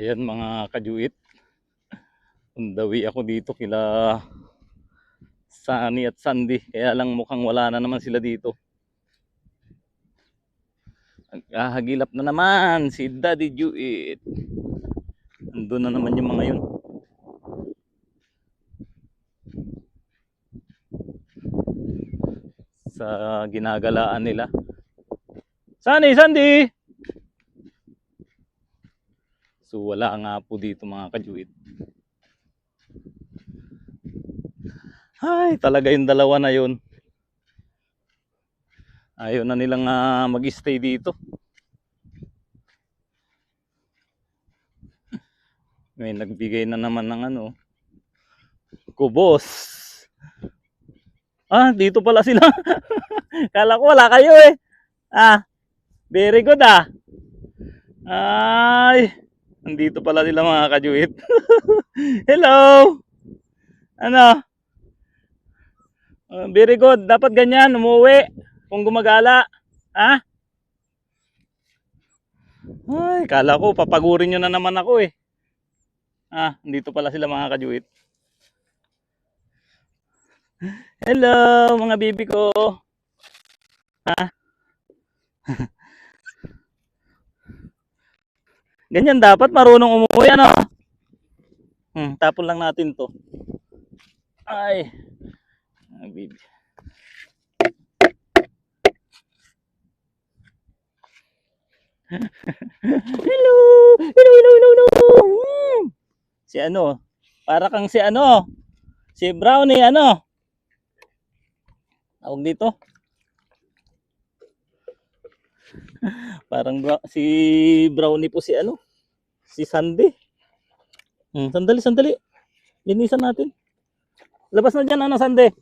Ayan mga kajuit. Undawi ako dito kila Sunny at Sandy. Kaya lang mukhang wala na naman sila dito. Nagkahagilap na naman si Daddy Juit. Andun na naman yung mga yun. Sa ginagalaan nila. Sunny, Sandy! So wala nga po dito mga kajuit. Ay, talaga yung dalawa na yun. Ayaw na nilang ah, mag-stay dito. May nagbigay na naman ng ano. Kubos. Ah, dito pala sila. Kala ko wala kayo eh. Ah, very good ah. Ay, nandito pala sila mga kajuit. Hello. Ano? Ah, very good. Dapat ganyan, umuwi. Kung gumagala. Ha? Ay, kala ko, papagurin nyo na naman ako eh. Ah, dito pala sila mga kajuit. Hello, mga bibi ko. Ha? Ganyan dapat, marunong umuwi, ano? Hmm, tapon lang natin to. Ay. Bibi. Hello! Hello, hello, hello, hello! Hmm. Si ano? Para kang si ano? Si Brownie, ano? Tawag dito? Parang si Brownie po si ano? Si Sandy. Hmm, sandali, sandali. Linisan natin. Labas na dyan, ano, Sandy?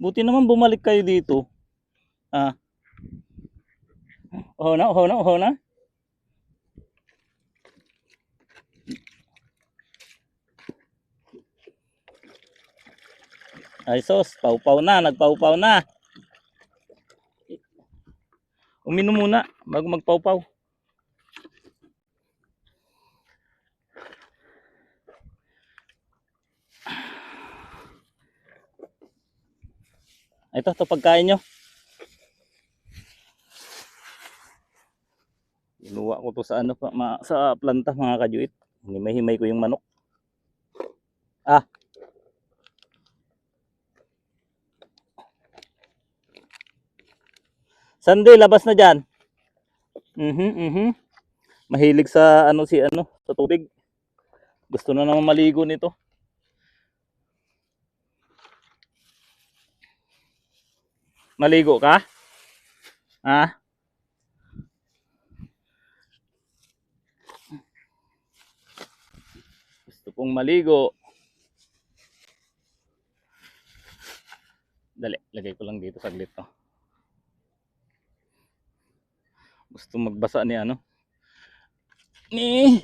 Buti naman bumalik kayo dito. Ah. Oh na, oh na, oh na. Ay sos, paupaw na, nagpaupaw na. Uminom muna bago magpaupaw. Ito, ito pagkain nyo. Inuwa ko to sa ano pa, sa planta mga kajuit. Himay-himay ko yung manok. Ah. Sunday, labas na dyan. Mhm, mhm. Mahilig sa ano si ano, sa tubig. Gusto na naman maligo nito. Maligo ka? Ha? Gusto pong maligo. Dali, lagay ko lang dito saglit to. Gusto magbasa ni ano? Ni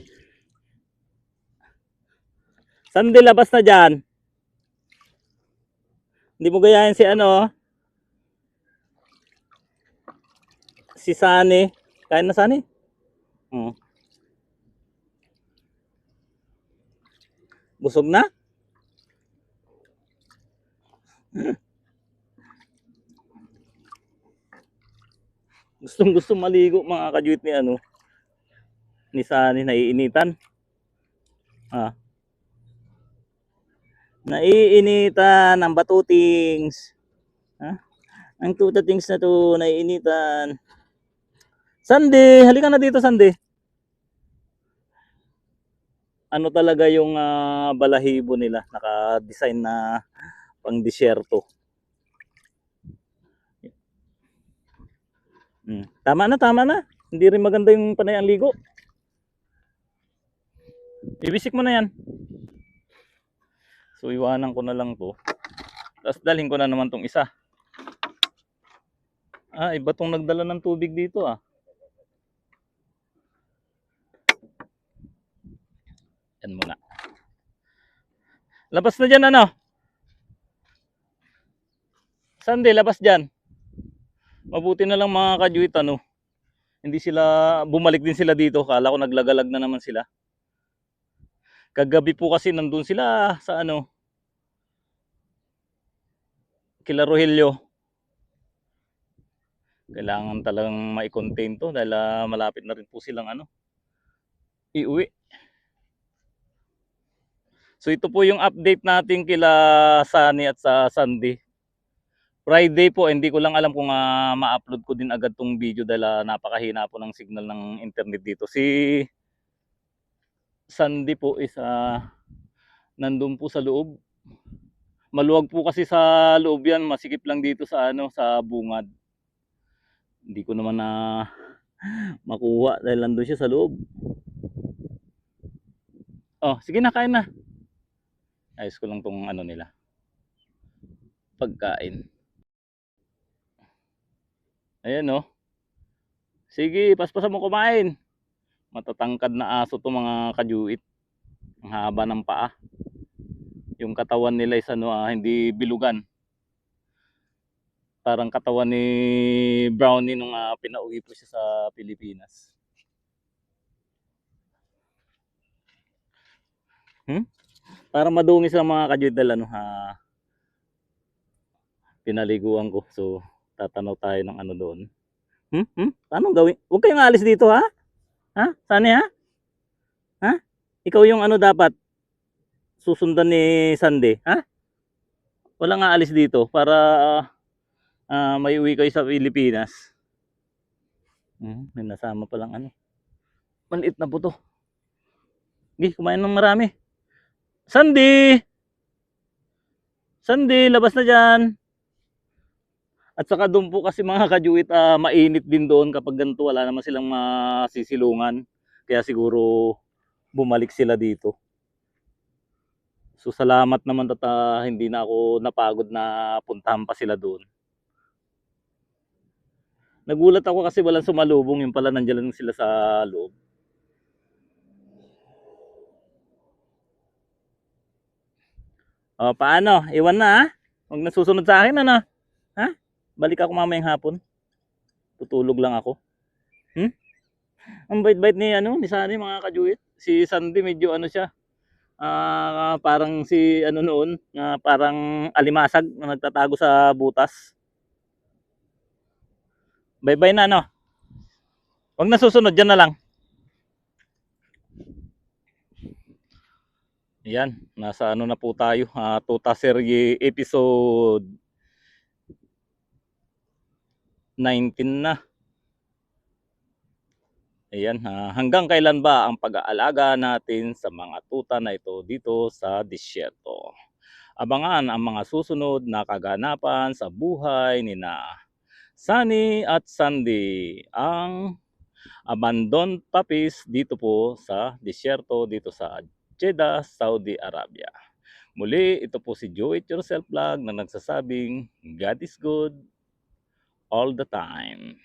Sandi labas na dyan. Hindi mo gayahin si ano? si Sani. Kain na Sani? Hmm. Busog na? Gustong gusto maligo mga kajuit ni ano. Ni Sani naiinitan. Ah. Naiinitan ang batutings. Ha? Ang tutatings na to naiinitan. Sandy, halika na dito Sandy. Ano talaga yung ah, balahibo nila, naka-design na pang Hmm. Tama na, tama na. Hindi rin maganda yung panay ang ligo. Ibisik mo na yan. So iwanan ko na lang to. Tapos dalhin ko na naman tong isa. Ah, iba tong nagdala ng tubig dito ah. Yan muna. Labas na dyan ano? Sunday, labas dyan. Mabuti na lang mga kajuit ano. Hindi sila, bumalik din sila dito. Kala ko naglagalag na naman sila. Kagabi po kasi nandun sila sa ano. Kila Rogelio. Kailangan talagang mai-contain to dahil ah, malapit na rin po silang ano. Iuwi. So ito po yung update natin kila Sunny at sa Sunday. Friday po, hindi ko lang alam kung ah, ma-upload ko din agad tong video dahil ah, napakahina po ng signal ng internet dito. Si Sunday po is ah, nandun po sa loob. Maluwag po kasi sa loob yan, masikip lang dito sa ano sa bungad. Hindi ko naman na makuha dahil nandun siya sa loob. Oh, sige na, kain na. Ayos ko lang tong ano nila. Pagkain. Ayan oh. Sige, paspasan mo kumain. Matatangkad na aso to mga kajuit. Ang haba ng paa. Yung katawan nila is ano, ah, hindi bilugan. Parang katawan ni Brownie nung ah, pinauwi po siya sa Pilipinas. Hmm? Para madungis ang mga kajuit dala no, ha. Pinaliguan ko. So, tatanaw tayo ng ano doon. Hmm? Hmm? Anong gawin? Huwag kayong alis dito ha? Ha? Sani ha? Ha? Ikaw yung ano dapat susundan ni Sunday, ha? Wala nga alis dito para ah, may uwi kayo sa Pilipinas. Hmm, may nasama pa lang ano. Maliit na po to. Sige, kumain ng marami. Sandy! Sandy, labas na dyan. At saka doon po kasi mga kajuit, ah, mainit din doon kapag ganito wala naman silang masisilungan. Kaya siguro bumalik sila dito. So salamat naman at ah, hindi na ako napagod na puntahan pa sila doon. Nagulat ako kasi walang sumalubong, yung pala nandiyan lang sila sa loob. O, paano? Iwan na ha? Huwag na susunod sa akin ano? Balik ako mamayang hapon. Tutulog lang ako. Hmm? Ang bait-bait ni ano, ni Sunny mga kajuit. Si Sandy medyo ano siya. Ah, parang si ano noon, na parang alimasag na nagtatago sa butas. Bye-bye na ano. Huwag na susunod diyan na lang. Yan, nasa ano na po tayo, ah, Tuta Serye episode 19 na. Ayan, ah, hanggang kailan ba ang pag-aalaga natin sa mga tuta na ito dito sa disyerto? Abangan ang mga susunod na kaganapan sa buhay ni na Sunny at Sandy, ang abandoned puppies dito po sa disyerto dito sa Jeddah, Saudi Arabia. Muli, ito po si It Yourself Vlog na nagsasabing God is good all the time.